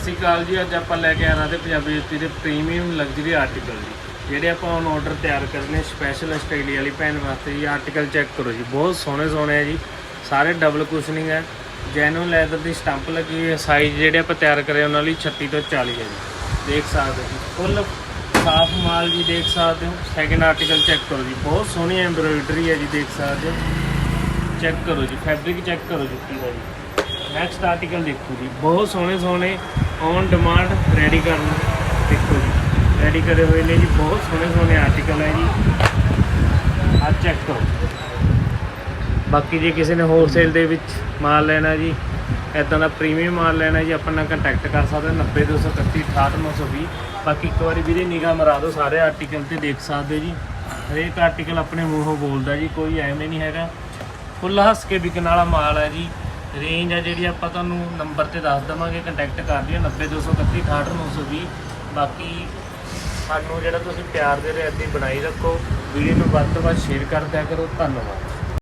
ਸਤਿ ਸ਼੍ਰੀ ਅਕਾਲ ਜੀ। ਅੱਜ ਆਪਾਂ ਲੈ ਕੇ ਆਣਾ ਤੇ ਪੰਜਾਬੀ ਜੁੱਤੀ ਦੇ ਪ੍ਰੀਮੀਅਮ ਲਗਜ਼ਰੀ ਆਰਟੀਕਲ ਜੀ। ਜਿਹੜੇ ਆਪਾਂ ਔਨ ਆਰਡਰ ਤਿਆਰ ਕਰਨੇ ਸਪੈਸ਼ਲ ਆਸਟ੍ਰੇਲੀਆ ਵਾਲੀ ਭੈਣ ਵਾਸਤੇ ਜੀ ਆਰਟੀਕਲ ਚੈੱਕ ਕਰੋ ਜੀ। ਬਹੁਤ ਸੋਹਣੇ ਸੋਹਣੇ ਆ ਜੀ। ਸਾਰੇ ਡਬਲ ਕੁਸ਼ਨਿੰਗ ਹੈ ਜੈਨੂਨ ਲੈਦਰ ਦੀ ਸਟੰਪ ਲੱਗੀ ਹੋਈ ਹੈ ਸਾਈਜ਼ ਜਿਹੜੇ ਆਪਾਂ ਤਿਆਰ ਕਰੇ ਉਹਨਾਂ ਲਈ 36 ਤੋਂ 40 ਹੈ ਜੀ। ਦੇਖ ਸਕਦੇ ਹੋ ਜੀ। ਫੁੱਲ ਸਾਫ਼ ਮਾਲ ਜੀ ਦੇਖ ਸਕਦੇ ਹੋ। ਸੈਕਿੰਡ ਆਰਟੀਕਲ ਚੈੱਕ ਕਰੋ ਜੀ। ਬਹੁਤ ਸੋਹਣੀ ਐਮਬ੍ਰੋਇਡਰੀ ਹੈ ਜੀ, ਦੇਖ ਸਕਦੇ ਹੋ। ਚੈੱਕ ਕਰੋ ਜੀ। ਫੈਬਰਿਕ ਚੈੱਕ ਕਰੋ ਜੁੱਤੀ ਦਾ ਜੀ। ਨੈਕਸਟ ਆਰਟੀਕਲ ਦੇਖੋ ਜੀ। ਬਹੁਤ ਸੋਹਣੇ ਸੋਹਣੇ ਔਨ ਡਿਮਾਂਡ ਰੈਡੀ ਕਰਨ ਦੇਖੋ ਜੀ ਰੈਡੀ ਕਰੇ ਹੋਏ ਨੇ ਜੀ, ਬਹੁਤ ਸੋਹਣੇ ਸੋਹਣੇ ਆਰਟੀਕਲ ਹੈ ਜੀ। ਆ ਚੈੱਕ ਕਰੋ। ਬਾਕੀ ਜੇ ਕਿਸੇ ਨੇ ਹੋਲਸੇਲ ਦੇ ਵਿੱਚ ਮਾਲ ਲੈਣਾ ਜੀ ਇਦਾਂ ਦਾ ਪ੍ਰੀਮੀਅਮ ਮਾਲ ਲੈਣਾ ਜੀ, ਆਪਾਂ ਨਾਲ ਕੰਟੈਕਟ ਕਰ ਸਕਦੇ 90231 68920 ਬਾਕੀ ਇੱਕ ਵਾਰੀ ਵੀਰੇ ਨਿਗਾਹ ਮਰਾ ਦਿਓ, ਸਾਰੇ ਆਰਟੀਕਲ ਤੇ ਦੇਖ ਸਕਦੇ ਜੀ। ਹਰੇਕ ਆਰਟੀਕਲ ਆਪਣੇ ਮੂੰਹੋਂ ਬੋਲਦਾ ਜੀ, ਕੋਈ ਐਵੇਂ ਨਹੀਂ ਹੈਗਾ। ਫੁੱਲ ਹੱਸ ਕੇ ਵਿਕਣ ਵਾਲਾ ਮਾਲ ਹੈ ਜੀ। ਰੇਂਜ ਆ ਜਿਹੜੀ ਆਪਾਂ ਤੁਹਾਨੂੰ ਨੰਬਰ ਤੇ ਦੱਸ ਦਵਾਂਗੇ ਕੰਟੈਕਟ ਕਰ ਲਿਓ 90231 68920 ਬਾਕੀ ਸਾਨੂੰ ਜਿਹੜਾ ਤੁਸੀਂ ਪਿਆਰ ਦੇ ਰਹੇ ਏਦਾਂ ਬਣਾਈ ਰੱਖੋ, ਵੀਡੀਓ ਨੂੰ ਵੱਧ ਤੋਂ ਵੱਧ ਸ਼ੇਅਰ ਕਰ ਦਿਆ ਕਰੋ, ਧੰਨਵਾਦ।